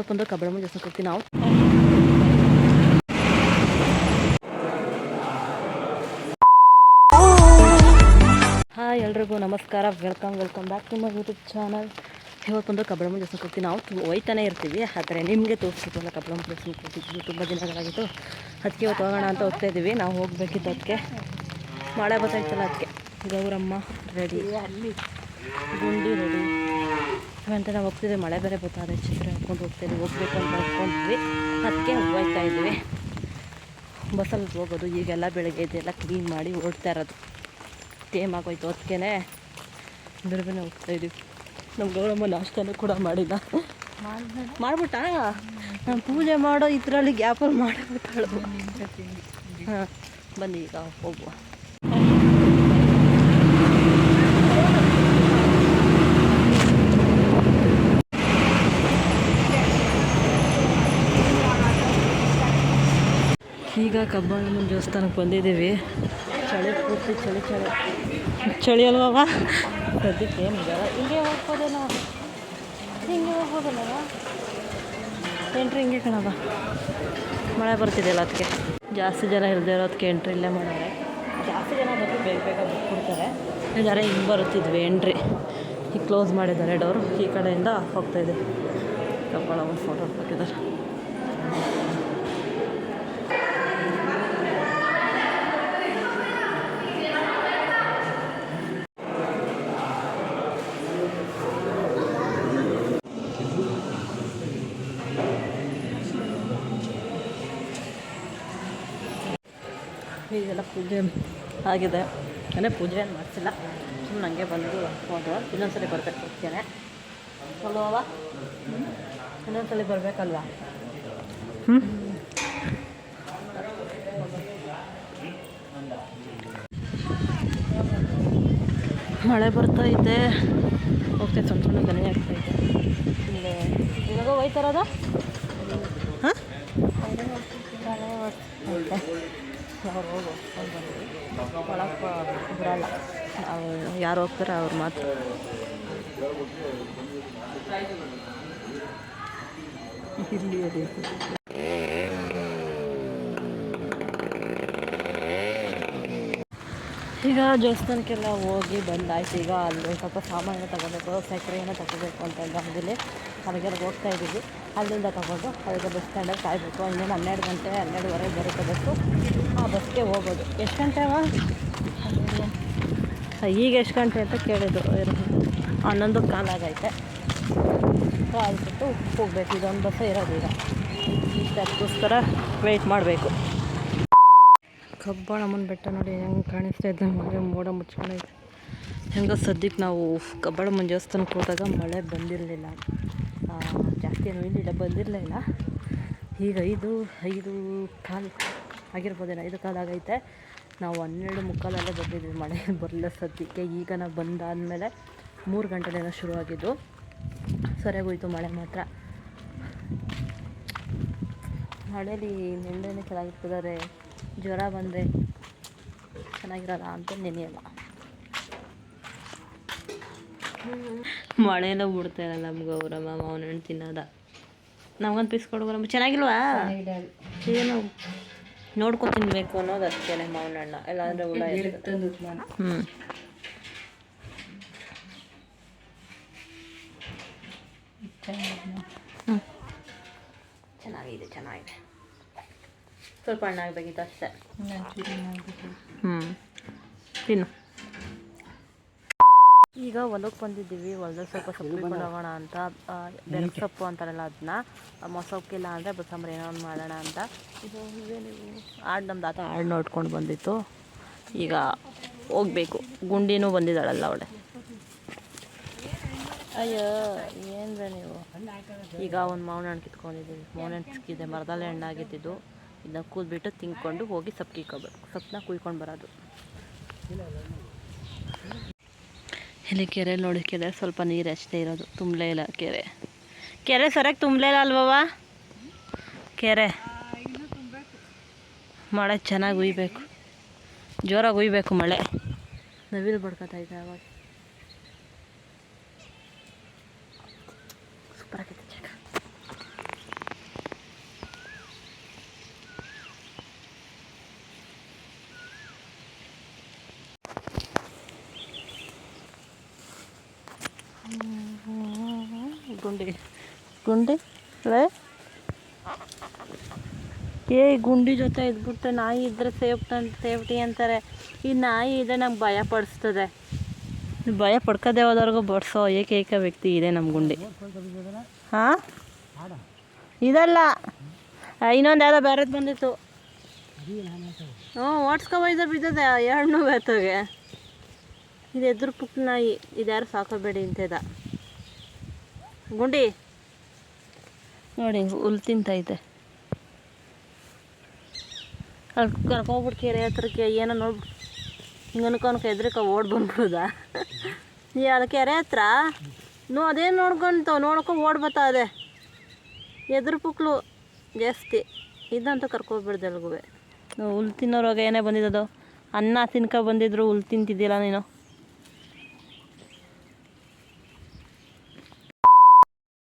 ಇವತ್ತು ಬಂದು ಕಬ್ಬಳ ಮುಂಜೆ ಹೋಗ್ತೀವಿ ನಾವು. ಹಾಯ್ ಎಲ್ರಿಗೂ ನಮಸ್ಕಾರ. Welcome welcome back to my YouTube channel ಇವತ್ತು ಬಂದು ಕಬ್ಬಳ ಜಾಸ್ತಿ ಹೋಗ್ತೀವಿ ನಾವು. ಒಯ್ತಾನೆ ಇರ್ತೀವಿ, ಆದರೆ ನಿಮಗೆ ತೋರಿಸ್ಬೇಕಲ್ಲ ಕಬ್ಬಳಮ್ಮ ಜಾಸ್ತಿ ಹೋಗ್ತಿದ್ವಿ ತುಂಬ ದಿನಗಳಾಗಿತ್ತು. ಅದಕ್ಕೆ ಇವತ್ತು ಹೋಗೋಣ ಅಂತ ಹೋಗ್ತಾ ಇದ್ದೀವಿ. ನಾವು ಹೋಗಬೇಕಿತ್ತು ಅದಕ್ಕೆ. ಮಳೆ ಬರ್ತಾಯಿತ್ತಲ್ಲ ಅದಕ್ಕೆ. ಗೌರಮ್ಮ ರೆಡಿ ಅಲ್ಲಿ ಗುಂಡಿ ರೆಡಿ ಅಂತ ನಾವು ಹೋಗ್ತಿದ್ವಿ, ಮಳೆ ಬೇರೆ ಬರ್ತಾರೆ ಚಿತ್ರ ಹಾಕೊಂಡು ಹೋಗ್ತಿದ್ವಿ, ಹೋಗ್ಬೇಕು ಅಂತ ಅಂದ್ಕೊಂಡ್ವಿ ಅದಕ್ಕೆ ಹೋಗ್ತಾ ಇದ್ವಿ. ಬಸ್ಸಲ್ಲಿ ಹೋಗೋದು, ಈಗೆಲ್ಲ ಬೆಳಗ್ಗೆ ಇದೆಲ್ಲ ಕ್ಲೀನ್ ಮಾಡಿ ಓಡ್ತಾ ಇರೋದು. ಟೇಮ್ ಆಗೋಯ್ತು ಅದಕ್ಕೇ ಬೇರೆ ಬೇರೆ ಹೋಗ್ತಾ ಇದೀವಿ. ನಮ್ಮ ಗೌರಮ್ಮ ನಾಷ್ಟನೂ ಕೂಡ ಮಾಡಿಲ್ಲ. ಮಾಡ್ಬಿಟ್ಟಾ? ನಾನು ಪೂಜೆ ಮಾಡೋ ಇದರಲ್ಲಿ ಗ್ಯಾಪಲ್ಲಿ ಮಾಡಬೇಕು ಹಾಂ, ಬನ್ನಿ ಈಗ ಹೋಗುವ. ಈಗ ಕಬ್ಬಾಳಮ್ಮನ ದೇವಸ್ಥಾನಕ್ಕೆ ಬಂದಿದ್ದೀವಿ. ಚಳಿ ಪೂರ್ತಿ ಚಳಿ ಚಳಿ. ಚಳಿ ಅಲ್ವವ ಸದ್ಯಕ್ಕೆ ಏನಿದೆ ಹಿಂಗೆ ಹೋಗ್ಬೋದೇನೋ ಹಿಂಗೆ ಹೋಗ್ಬೋದಲ್ಲ ಎಂಟ್ರಿ ಹಿಂಗೆ ಕಣವ ಮಳೆ ಬರ್ತಿದೆಯಲ್ಲ ಅದಕ್ಕೆ. ಜಾಸ್ತಿ ಜನ ಇಲ್ಲದೆ ಇರೋದಕ್ಕೆ ಎಂಟ್ರಿ ಇಲ್ಲೇ ಮಾಡೋರೆ. ಜಾಸ್ತಿ ಜನ ಬಂದು ಬೇಗ ಬೇಗ ಬಿಟ್ಬಿಡ್ತಾರೆ. ಯಾರೇ ಹಿಂಗೆ ಬರುತ್ತಿದ್ವಿ, ಎಂಟ್ರಿ. ಈಗ ಕ್ಲೋಸ್ ಮಾಡಿದ್ದಾರೆ ಡೋರು. ಈ ಕಡೆಯಿಂದ ಹೋಗ್ತಾಯಿದ್ದೆ ಕಬ್ಬಾಳಮ್ಮನ ಫೋಟೋ ಹಾಕಿದ್ದಾರೆ. ಈಗೆಲ್ಲ ಪೂಜೆ ಆಗಿದೆ. ಅಂದರೆ ಪೂಜೆ ಏನು ಮಾಡಿಸಿಲ್ಲ. ಸುಮ್ಮನೆ ಹಂಗೆ ಬಂದು ಹೋದ ಇನ್ನೊಂದ್ಸಲಿ ಬರ್ಬೇಕು ಹೋಗ್ತೇನೆ. ಅಲ್ವಾ? ಇನ್ನೊಂದ್ಸಲಿ ಬರಬೇಕಲ್ವಾ? ಹ್ಞೂ ಮಳೆ ಬರ್ತಾ ಇದೆ. ಹೋಗ್ತೈತೆ ಸಣ್ಣ ಸಣ್ಣ ಗಣಿ ಆಗ್ತೈತೆ ಇಲ್ಲಿ. ಇವಾಗ ಹೋಯ್ತಾರದ? ಹಾಂ? ಅವ್ರು ಹೋಗು ಒಳಗೆ ಬಿಡಲ್ಲ ಅವ್ರು ಯಾರು ಹೋಗ್ತಾರೆ ಅವ್ರು ಮಾತ್ರ. ಇಲ್ಲಿ ಅದೇ. ಈಗ ದೇವಸ್ಥಾನಕ್ಕೆಲ್ಲ ಹೋಗಿ ಬಂದಾಯ್ತು. ಈಗ ಅಲ್ಲಿ ಸ್ವಲ್ಪ ಸಾಮಾನು ತಗೋಬೇಕು ಸಕ್ಕರೆಯನ್ನು ತಗೋಬೇಕು ಅಂತ ಅಂಗಡಿಲಿ ಅಲ್ಲಿಗೆಲ್ಲ ಹೋಗ್ತಾ ಇದ್ದೀವಿ. ಅಲ್ಲಿಂದ ತಗೊಂಡು ಹೊರಗೆ ಬಸ್ ಸ್ಟ್ಯಾಂಡಲ್ಲಿ ಕಾಯಬೇಕು. ಇನ್ನೇನು ಹನ್ನೆರಡು ಗಂಟೆ ಹನ್ನೆರಡುವರೆಗೆ ಬರುತ್ತೆ ಬಸ್ಸು ಆ ಬಸ್ಗೆ ಹೋಗೋದು. ಎಷ್ಟು ಗಂಟೆ ಅವ? ಈಗ ಎಷ್ಟು ಗಂಟೆ ಅಂತ ಕೇಳಿದ್ರು. ಹನ್ನೊಂದು ಕಾಲಾಗೈತೆ ಕಾಲ್ಬಿಟ್ಟು ಹೋಗ್ಬೇಕು. ಇದೊಂದು ಬಸ್ಸೇ ಇರೋದು ಈಗ. ಅದಕ್ಕೋಸ್ಕರ ವೆಯ್ಟ್ ಮಾಡಬೇಕು. ಕಬ್ಬಾಳಮ್ಮನ ಬೆಟ್ಟ ನೋಡಿ ಹೆಂಗೆ ಕಾಣಿಸ್ತಾ ಇದ್ದ ಮಳೆ ಮೋಡ ಮುಚ್ಕೊಂಡೈತೆ. ಹೆಂಗೋ ಸದ್ಯಕ್ಕೆ ನಾವು ಕಬ್ಬಾಳಮ್ಮನ ದೇವಸ್ಥಾನಕ್ಕೆ ಹೋದಾಗ ಮಳೆ ಬಂದಿರಲಿಲ್ಲ. ಜಾಸ್ತಿ ಏನು ಇರಲಿಲ್ಲ ಬಂದಿರಲಿಲ್ಲ ಈಗ ಐದು ಐದು ಕಾಲು ಆಗಿರ್ಬೋದೇನೋ, ಐದು ಕಾಲು ಆಗೈತೆ. ನಾವು ಹನ್ನೆರಡು ಮುಕ್ಕಾಲಲ್ಲೇ ಬಂದಿದ್ವಿ ಮಳೆ ಬರಲಿಲ್ಲ ಸದ್ಯಕ್ಕೆ. ಈಗ ನಾವು ಬಂದಾದಮೇಲೆ ಮೂರು ಗಂಟೆಲೇನೋ ಶುರುವಾಗಿದ್ದು. ಹೋಯಿತು ಮಳೆ ಮಾತ್ರ. ಮಳೇಲಿ ನೆಂಡೆಣ್ಣೆ ಚೆನ್ನಾಗಿರ್ತದಾರೆ ಜ್ವರ ಬಂದರೆ ಚೆನ್ನಾಗಿರಲ್ಲ ಅಂತ ನೆನೆಯಲ್ಲ. ಮಳೆನೂ ಬಿಡ್ತಾ ಇಲ್ಲ ನಮ್ಗೆ ಅವರಮ್ಮ ಮಾವನ ಹಣ್ಣು ತಿನ್ನೋದ ನಮ್ಗೊಂದು ಪೀಸ್ ಕೊಡುವರಮ್ಮ ಚೆನ್ನಾಗಿಲ್ವಾ? ಏನು ನೋಡ್ಕೊ ತಿನ್ಬೇಕು ಅನ್ನೋದು ಅಷ್ಟೇ ಮಾವನ ಹಣ್ಣ ಇಲ್ಲಾಂದ್ರೆ ಹುಳ ಹ್ಞೂ ಹ್ಞೂ ಚೆನ್ನಾಗಿದೆ ಚೆನ್ನಾಗಿದೆ. ಸ್ವಲ್ಪ ಹಣ್ಣಾಗಬೇಕಿತ್ತು ಅಷ್ಟೇ. ಹ್ಞೂ ತಿನ್ನು. ಈಗ ಹೊಲಕ್ಕೆ ಬಂದಿದ್ದೀವಿ. ಹೊಲದಲ್ಲಿ ಸ್ವಲ್ಪ ಸೊಪ್ಪು ಕೊಡೋಣ ಹೋಗೋಣ ಅಂತ ಬೆರಕು ಸೊಪ್ಪು ಅಂತಾರಲ್ಲ ಅದನ್ನ ಮೊಸೊಪ್ಪಿಲ್ಲ ಅಂದರೆ ಬಸಂಬರಿ ಏನೋ ಒಂದು ಮಾಡೋಣ ಅಂತ. ಇದು ನೀವು ಆಡು ನಮ್ಮ ದಾತ ಆಡು ನೋಡ್ಕೊಂಡು ಬಂದಿತ್ತು. ಈಗ ಹೋಗ್ಬೇಕು. ಗುಂಡಿನೂ ಬಂದಿದ್ದಾಳಲ್ಲ ಅವಳೆ. ಅಯ್ಯೋ ಏನ್ರ ನೀವು? ಈಗ ಒಂದು ಮಾವಿನ ಹಣ್ಣು ಕಿತ್ಕೊಂಡಿದ್ದೀವಿ. ಮಾವಿನ ಹಣ್ಣು ಸಿಕ್ಕಿದೆ ಹಣ್ಣು ಆಗಿದ್ದಿದ್ದು ಇದನ್ನ ಕೂದ್ಬಿಟ್ಟು ತಿನ್ಕೊಂಡು ಹೋಗಿ ಸೊಪ್ಪು ಕಿಕ್ಕೋಬೇಕು ಸೊಪ್ಪನ್ನ ಕುಯ್ಕೊಂಡು ಬರೋದು. ಇಲ್ಲಿ ಕೆರೆ ನೋಡಿ, ಕೆರೆ ಸ್ವಲ್ಪ ನೀರು ಅಷ್ಟೇ ಇರೋದು ತುಂಬಲೇ ಇಲ್ಲ ಕೆರೆ. ಕೆರೆ ಸರಿಯಾಗಿ ತುಂಬಲೇ ಇಲ್ಲ ಅಲ್ವವ ಕೆರೆ. ಮಳೆ ಚೆನ್ನಾಗಿ ಉಯ್ಬೇಕು. ಜೋರಾಗಿ ಉಯ್ಬೇಕು ಮಳೆ. ನವಿಲು ಇದೆ ಅವಾಗ. ಸೂಪರ್ ಆಗೈತೆ ಜಾಗ ಗುಂಡಿ. ಗುಂಡಿ? ಲೇ. ಏ ಗುಂಡಿ ಜೊತೆ ಇದ್ಬಿಟ್ಟು ನಾಯಿ ಇದ್ದರೆ ಸೇಫ್ಟ್ ಅಂತ ಸೇಫ್ಟಿ ಅಂತಾರೆ. ಈ ನಾಯಿ ಇದೆ ನಮ್ಗೆ ಭಯ ಪಡಿಸ್ತದೆ. ಭಯ ಪಡ್ಕೋದೇ ಹೋದವ್ರಿಗೂ ಬಡಿಸೋ ಏಕೈಕ ವ್ಯಕ್ತಿ ಇದೆ ನಮ್ಮ ಗುಂಡಿ. ಹಾಂ? ಇದಲ್ಲ. ಇನ್ನೊಂದು ಯಾವುದೋ ಬೇರೆದು ಬಂದಿತ್ತು. ಹ್ಞೂ, ಓಡಿಸ್ಕೊ ಒಯ್ದ ಬಿದ್ದದೆ. ಎರಡನ್ನೂ ಬೇತೋಗೆ ಇದು ಎದುರು ಪುಟ್ಟ ನಾಯಿ. ಇದ್ಯಾರು ಸಾಕೋಬೇಡಿ ಅಂತಿದ. ಗುಂಡಿ? ನೋಡಿ, ಹುಲ್ ತಿಂತೈತೆ. ಅಲ್ಲಿ ಕರ್ಕೊಂಬಿಟ್ಟು ಕೆರೆ ಹತ್ರಕ್ಕೆ ಏನೋ ನೋಡ್ಬಿಟ್ಟು ಹಿಂಗೆ ಎದ್ರಕ್ಕೆ ಎದ್ರಕ ಓಡ್ ಬಂದ್ಬಿಡುದ? ಈ ಅದು ಕೆರೆ ಹತ್ರ? ನೋ, ಅದೇನು ನೋಡ್ಕೊಂತ ನೋಡ್ಕೊ ಓಡ್ ಬರ್ತಾ ಇದೆ. ಎದುರು ಪುಕ್ಲು ಜಾಸ್ತಿ. ಇದಂತೂ ಕರ್ಕೊಬಿಡ್ದೆ ಅಲ್ಗುವೆ ಹುಲ್ ತಿನ್ನೋ ರೋಗ ಏನೇ ಬಂದಿದ್ದದು. ಅನ್ನ ತಿನ್ಕೊ ಬಂದಿದ್ರು ಹುಲ್ ತಿಂತಿದ್ದಿಲ್ಲ ನೀನು.